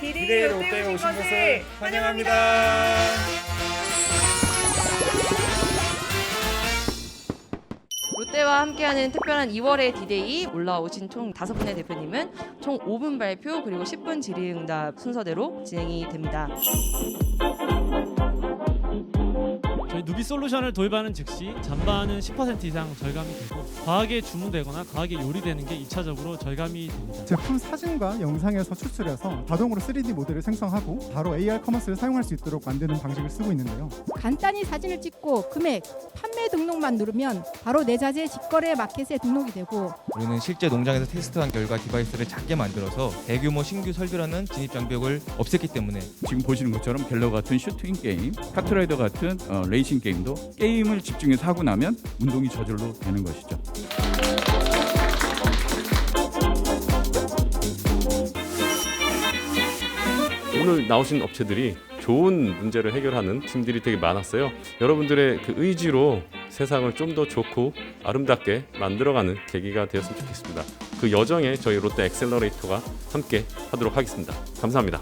디데이 롯데에 오신 것을 환영합니다. 롯데와 함께하는 특별한 2월의 디데이 올라오신 총 다섯 분의 대표님은 총 5분 발표 그리고 10분 질의응답 순서대로 진행이 됩니다. 누비 솔루션을 도입하는 즉시 잔반은 10% 이상 절감이 되고 과하게 주문되거나 과하게 요리되는 게 2차적으로 절감이 됩니다. 제품 사진과 영상에서 추출해서 자동으로 3D 모델을 생성하고 바로 AR 커머스를 사용할 수 있도록 만드는 방식을 쓰고 있는데요. 간단히 사진을 찍고 금액, 등록만 누르면 바로 내 자재 직거래 마켓에 등록이 되고 우리는 실제 농장에서 테스트한 결과 디바이스를 작게 만들어서 대규모 신규 설비라는 진입 장벽을 없앴기 때문에 지금 보시는 것처럼 갤러 같은 슈팅 게임, 카트라이더 같은 어, 레이싱 게임도 게임을 집중해서 하고 나면 운동이 저절로 되는 것이죠. 오늘 나오신 업체들이 좋은 문제를 해결하는 팀들이 되게 많았어요. 여러분들의 그 의지로 세상을 좀 더 좋고 아름답게 만들어가는 계기가 되었으면 좋겠습니다. 그 여정에 저희 롯데 엑셀러레이터가 함께 하도록 하겠습니다. 감사합니다.